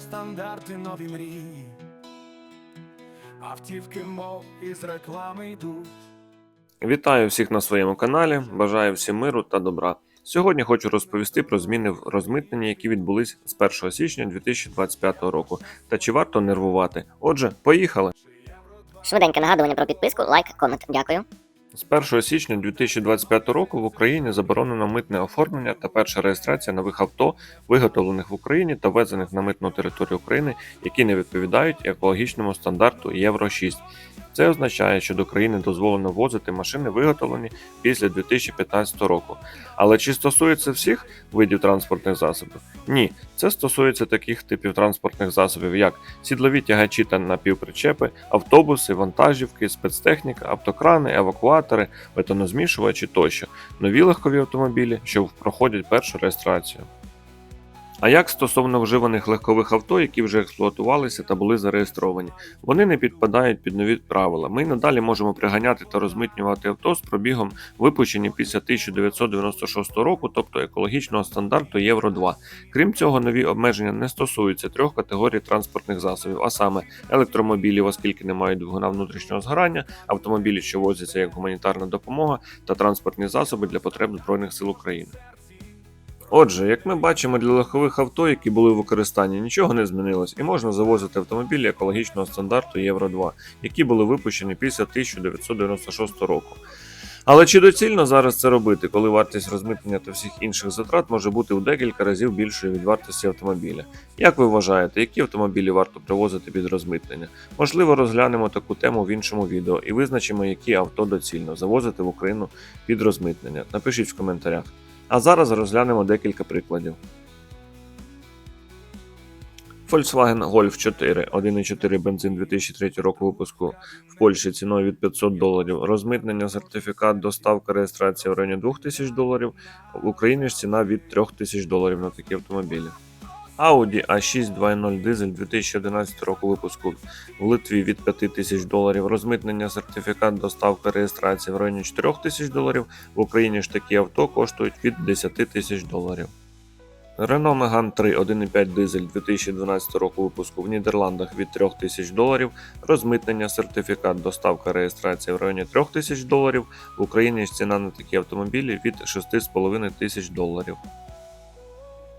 стандарти, нові мрії. Автівки, мов із реклами йдуть. Вітаю всіх на своєму каналі, бажаю всім миру та добра. Сьогодні хочу розповісти про зміни в розмитненні, які відбулись з 1 січня 2025 року, та чи варто нервувати. Отже, поїхали! Швиденьке нагадування про підписку, лайк, комент. Дякую. З 1 січня 2025 року в Україні заборонено митне оформлення та перша реєстрація нових авто, виготовлених в Україні та ввезених на митну територію України, які не відповідають екологічному стандарту Євро 6. Це означає, що до країни дозволено ввозити машини, виготовлені після 2015 року. Але чи стосується всіх видів транспортних засобів? Ні, це стосується таких типів транспортних засобів, як сідлові тягачі та напівпричепи, автобуси, вантажівки, спецтехніка, автокрани, евакуатори, бетонозмішувачі тощо, нові легкові автомобілі, що проходять першу реєстрацію. А як стосовно вживаних легкових авто, які вже експлуатувалися та були зареєстровані, вони не підпадають під нові правила. Ми надалі можемо приганяти та розмитнювати авто з пробігом, випущені після 1996 року, тобто екологічного стандарту Євро 2. Крім цього, нові обмеження не стосуються трьох категорій транспортних засобів, а саме електромобілів, оскільки не мають двигуна внутрішнього згорання, автомобілі, що возяться як гуманітарна допомога, та транспортні засоби для потреб Збройних сил України. Отже, як ми бачимо, для легкових авто, які були в використанні, нічого не змінилось, і можна завозити автомобілі екологічного стандарту Євро 2, які були випущені після 1996 року. Але чи доцільно зараз це робити, коли вартість розмитнення та всіх інших затрат може бути у декілька разів більшою від вартості автомобіля? Як ви вважаєте, які автомобілі варто привозити під розмитнення? Можливо, розглянемо таку тему в іншому відео і визначимо, які авто доцільно завозити в Україну під розмитнення. Напишіть в коментарях. А зараз розглянемо декілька прикладів. Volkswagen Golf 4, 1.4 бензин 2003 року випуску в Польщі ціною від 500 доларів. Розмитнення, сертифікат, доставка, реєстрація в районі 2000 доларів. В Україні ж ціна від 3000 доларів на такі автомобілі. Audi A6 2.0 дизель 2011 року випуску в Литві від 5000 доларів. Розмитнення, сертифікат, доставка, реєстрація в районі 4000 доларів. В Україні ж такі авто коштують від 10 тисяч доларів. Renault Megane 3 1.5 дизель 2012 року випуску в Нідерландах від 3000 доларів, розмитнення, сертифікат, доставка, реєстрація в районі 3000 доларів. В Україні ж ціна на такі автомобілі від 6,5 тисяч доларів.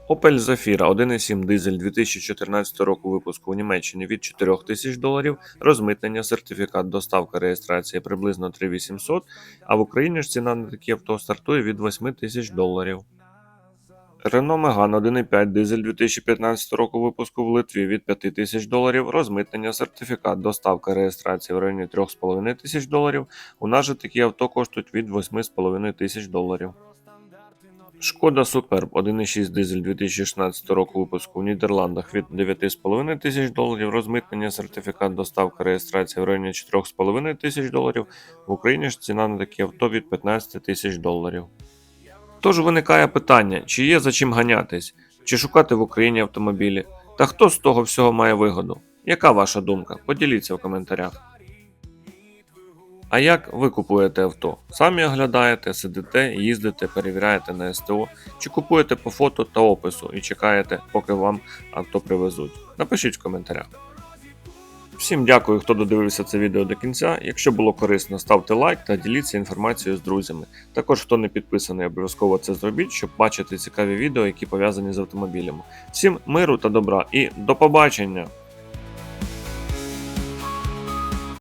Opel Zafira 1.7 дизель 2014 року випуску в Німеччині від 4 тисяч доларів, розмитнення, сертифікат, доставка, реєстрація приблизно 3800, а в Україні ж ціна на такі авто стартує від 8 тисяч доларів. Renault Megane 1.5 дизель 2015 року випуску в Литві від 5 тисяч доларів, розмитнення, сертифікат, доставка, реєстрація в районі 3,5 тисяч доларів. У нас же такі авто коштують від 8,5 тисяч доларів. Шкода Superb 1.6 дизель 2016 року випуску в Нідерландах від 9,5 тисяч доларів, розмитнення, сертифікат, доставка, реєстрація в районі 4,5 тисяч доларів. В Україні ж ціна на такі авто від 15 тисяч доларів. Тож виникає питання, чи є за чим ганятись, чи шукати в Україні автомобілі, та хто з того всього має вигоду? Яка ваша думка? Поділіться в коментарях. А як ви купуєте авто? Самі оглядаєте, сидите, їздите, перевіряєте на СТО, чи купуєте по фото та опису і чекаєте, поки вам авто привезуть? Напишіть в коментарях. Всім дякую, хто додивився це відео до кінця. Якщо було корисно, ставте лайк та діліться інформацією з друзями. Також, хто не підписаний, обов'язково це зробіть, щоб бачити цікаві відео, які пов'язані з автомобілями. Всім миру та добра і до побачення!